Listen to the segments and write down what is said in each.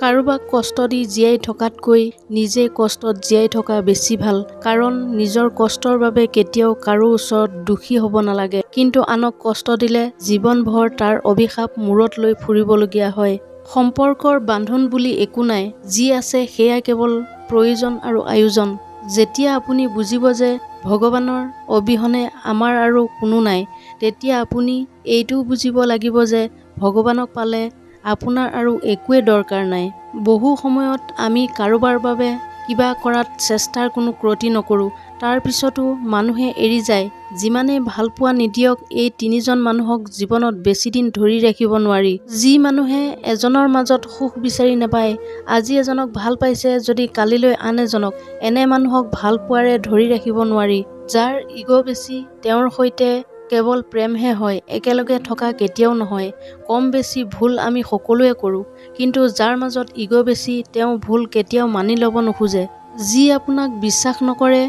কাৰোবাক কষ্ট দি জীয়াই থকাতকৈ নিজে কষ্টত জীয়াই থকা বেছি ভাল। কাৰণ নিজৰ কষ্টৰ বাবে কেতিয়াও কাৰো ওচৰত দোষী হ'ব নালাগে। কিন্তু আনক কষ্ট দিলে জীৱনভৰ তাৰ অভিশাপ মূৰত লৈ ফুৰিবলগীয়া হয়। সম্পৰ্কৰ বান্ধোন বুলি একো নাই যি আছে সেয়া কেৱল প্ৰয়োজন আৰু আয়োজন। যেতিয়া আপুনি বুজিব যে ভগৱানৰ অবিহনে আমাৰ আৰু কোনো নাই তেতিয়া আপুনি এইটোও বুজিব লাগিব যে ভগৱানক পালে আপোনাৰ আৰু একোৱে দৰকাৰ নাই। বহু সময়ত আমি কাৰোবাৰ বাবে কিবা কৰাত চেষ্টাৰ কোনো ক্ৰতি নকৰোঁ। তাৰ পিছতো মানুহে এৰি যায়। যিমানেই ভালপোৱা নিদিয়ক এই তিনিজন মানুহক জীৱনত বেছিদিন ধৰি ৰাখিব নোৱাৰি। যি মানুহে এজনৰ মাজত সুখ বিচাৰি নাপায় আজি এজনক ভাল পাইছে যদি কালিলৈ আন এজনক। এনে মানুহক ভাল পোৱাৰে ধৰি ৰাখিব নোৱাৰি। যাৰ ইগ' বেছি তেওঁৰ সৈতে কেৱল প্ৰেমহে হয় একেলগে থকা কেতিয়াও নহয়। কম বেছি ভুল আমি সকলোৱে কৰোঁ কিন্তু যাৰ মাজত ইগ' বেছি তেওঁ ভুল কেতিয়াও মানি ল'ব নোখোজে। যি আপোনাক বিশ্বাস নকৰে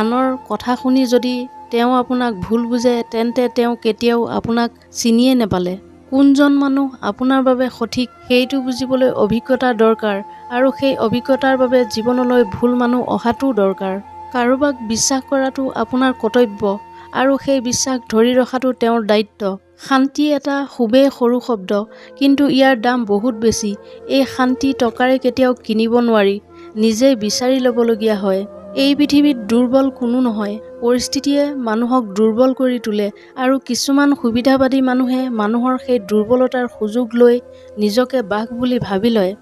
আনৰ কথা শুনি যদি তেওঁ আপোনাক ভুল বুজে তেন্তে তেওঁ কেতিয়াও আপোনাক চিনিয়ে নেপালে। কোনজন মানুহ আপোনাৰ বাবে সঠিক সেইটো বুজিবলৈ অভিজ্ঞতা দৰকাৰ আৰু সেই অভিজ্ঞতাৰ বাবে জীৱনলৈ ভুল মানুহ অহাটো দৰকাৰ। কাৰোবাক বিশ্বাস কৰাটো আপোনাৰ কৰ্তব্য। আৰু সেই বিশ্বাস ধৰি ৰখাটো তেওঁৰ দায়িত্ব। শান্তি এটা খুবেই সৰু শব্দ কিন্তু ইয়াৰ দাম বহুত বেছি। এই শান্তি টকাৰে কেতিয়াও কিনিব নোৱাৰি নিজেই বিচাৰি ল'বলগীয়া হয়। এই পৃথিৱীত দুৰ্বল কোনো নহয় পৰিস্থিতিয়ে মানুহক দুৰ্বল কৰি তোলে আৰু কিছুমান সুবিধাবাদী মানুহে মানুহৰ সেই দুৰ্বলতাৰ সুযোগ লৈ নিজকে বাঘ বুলি ভাবি লয়।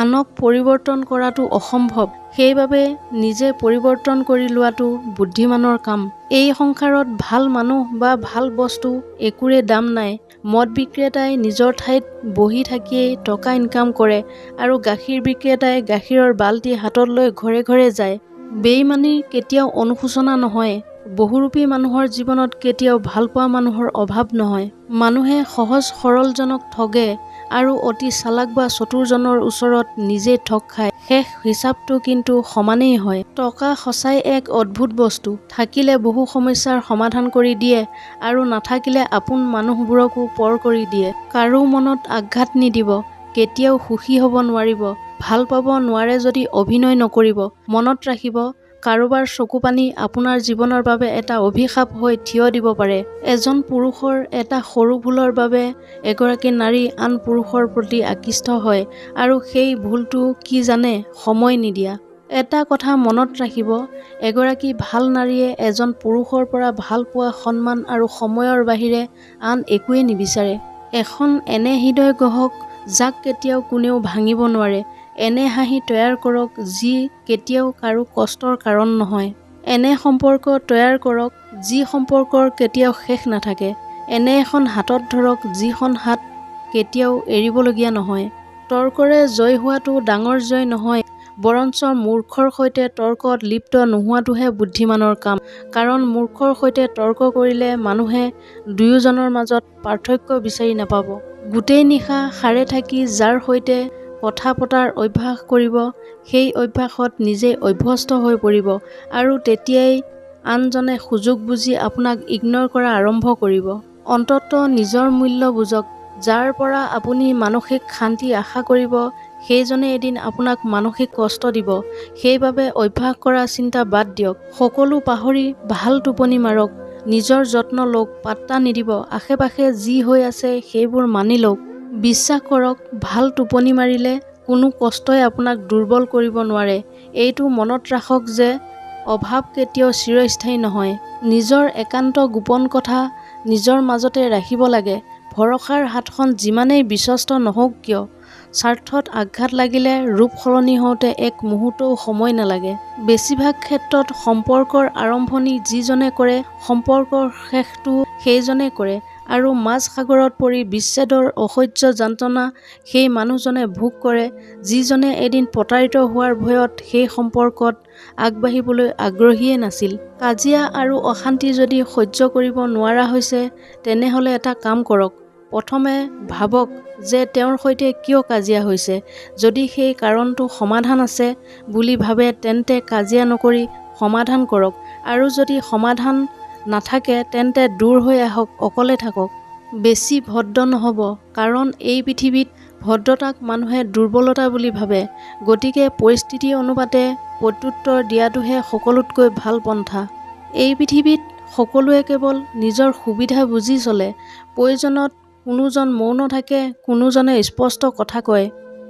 আনক পৰিৱৰ্তন কৰাটো অসম্ভৱ। সেইবাবে নিজে পৰিৱৰ্তন কৰি লোৱাটো বুদ্ধিমানৰ কাম। এই সংসাৰত ভাল মানুহ বা ভাল বস্তু একোৰে দাম নাই। মদ বিক্ৰেতাই নিজৰ ঠাইত বহি থাকিয়েই টকা ইনকাম কৰে আৰু গাখীৰ বিক্ৰেতাই গাখীৰৰ বাল্টি হাতত লৈ ঘৰে ঘৰে যায়। বেইমানিৰ কেতিয়াও অনুশোচনা নহয়। বহুৰূপী মানুহৰ জীৱনত কেতিয়াও ভালপোৱা মানুহৰ অভাৱ নহয়। মানুহে সহজ সৰলজনক ঠগে। আৰু অতি চালাক বা চতুৰজনৰ ওচৰত নিজে ঠগ খায়। শেষ হিচাপটো কিন্তু সমানেই হয়। টকা সঁচাই এক অদ্ভুত বস্তু। থাকিলে বহু সমস্যাৰ সমাধান কৰি দিয়ে আৰু নাথাকিলে আপোন মানুহবোৰকো পৰ কৰি দিয়ে। কাৰো মনত আঘাত নিদিব। কেতিয়াও সুখী হ'ব নোৱাৰিব। ভাল পাব নোৱাৰে যদি অভিনয় নকৰিব। মনত ৰাখিব কাৰোবাৰ চকু পানী আপোনাৰ জীৱনৰ বাবে এটা অভিশাপ হৈ থিয় দিব পাৰে। এজন পুৰুষৰ এটা সৰু ভুলৰ বাবে এগৰাকী নাৰী আন পুৰুষৰ প্ৰতি আকৃষ্ট হয় আৰু সেই ভুলটো কি জানে সময় নিদিয়া। এটা কথা মনত ৰাখিব এগৰাকী ভাল নাৰীয়ে এজন পুৰুষৰ পৰা ভাল পোৱা সন্মান আৰু সময়ৰ বাহিৰে আন একোৱেই নিবিচাৰে। এখন এনে হৃদয় গঢ়ক যাক কেতিয়াও কোনেও ভাঙিব নোৱাৰে। এনে হাঁহি তৈয়াৰ কৰক যি কেতিয়াও কাৰো কষ্টৰ কাৰণ নহয়। এনে সম্পৰ্ক তৈয়াৰ কৰক যি সম্পৰ্কৰ কেতিয়াও শেষ নাথাকে। এনে এখন হাতত ধৰক যিখন হাত কেতিয়াও এৰিবলগীয়া নহয়। তৰ্কৰে জয় হোৱাটো ডাঙৰ জয় নহয় বৰঞ্চ মূৰ্খৰ সৈতে তৰ্কত লিপ্ত নোহোৱাটোহে বুদ্ধিমানৰ কাম। কাৰণ মূৰ্খৰ সৈতে তৰ্ক কৰিলে মানুহে দুয়োজনৰ মাজত পাৰ্থক্য বিচাৰি নাপাব। গোটেই নিশা সাৰে থাকি যাৰ সৈতে কথা পতাৰ অভ্যাস কৰিব সেই অভ্যাসত নিজেই অভ্যস্ত হৈ পৰিব আৰু তেতিয়াই আনজনে সুযোগ বুজি আপোনাক ইগনৰ কৰা আৰম্ভ কৰিব। অন্তত নিজৰ মূল্য বুজক যাৰ পৰা আপুনি মানসিক শান্তি আশা কৰিব সেইজনে এদিন আপোনাক মানসিক কষ্ট দিব। সেইবাবে অভ্যাস কৰা চিন্তা বাদ দিয়ক। সকলো পাহৰি ভাল টোপনি মাৰক। নিজৰ যত্ন লওক পাত্তা নিদিব। আশে পাশে যি হৈ আছে সেইবোৰ মানি লওক। বিশ্বাস কৰক ভাল টোপনি মাৰিলে কোনো কষ্টই আপোনাক দুৰ্বল কৰিব নোৱাৰে। এইটো মনত ৰাখক যে অভাৱ কেতিয়াও চিৰস্থায়ী নহয়। নিজৰ একান্ত গোপন কথা নিজৰ মাজতে ৰাখিব লাগে। ভৰসাৰ হাতখন যিমানেই বিশ্বস্ত নহওক কিয় স্বাৰ্থত আঘাত লাগিলে ৰূপ সলনি হওঁতে এক মুহূৰ্তও সময় নালাগে। বেছিভাগ ক্ষেত্ৰত সম্পৰ্কৰ আৰম্ভণি যিজনে কৰে সম্পৰ্কৰ শেষটো সেইজনে কৰে। আৰু মাজ সাগৰত পৰি বিচ্ছেদৰ অসহ্য যন্ত্ৰণা সেই মানুহজনে ভোগ কৰে যিজনে এদিন প্ৰতাৰিত হোৱাৰ ভয়ত সেই সম্পৰ্কত আগবাঢ়িবলৈ আগ্ৰহীয়ে নাছিল। কাজিয়া আৰু অশান্তি যদি সহ্য কৰিব নোৱাৰা হৈছে তেনেহ'লে এটা কাম কৰক। প্ৰথমে ভাবক যে তেওঁৰ সৈতে কিয় কাজিয়া হৈছে। যদি সেই কাৰণটো সমাধান আছে বুলি ভাবে তেন্তে কাজিয়া নকৰি সমাধান কৰক। আৰু যদি সমাধান নাথাকে তেন্তে দূৰ হৈ আহক অকলে থাকক। বেছি ভদ্ৰ নহ'ব কাৰণ এই পৃথিৱীত ভদ্ৰতাক মানুহে দুৰ্বলতা বুলি ভাবে। গতিকে পৰিস্থিতি অনুপাতে প্ৰত্যুত্তৰ দিয়াটোহে সকলোতকৈ ভাল পন্থা। এই পৃথিৱীত সকলোৱে কেৱল নিজৰ সুবিধা বুজি চলে। প্ৰয়োজনত কোনোজন মৌন থাকে কোনোজনে স্পষ্ট কথা কয়।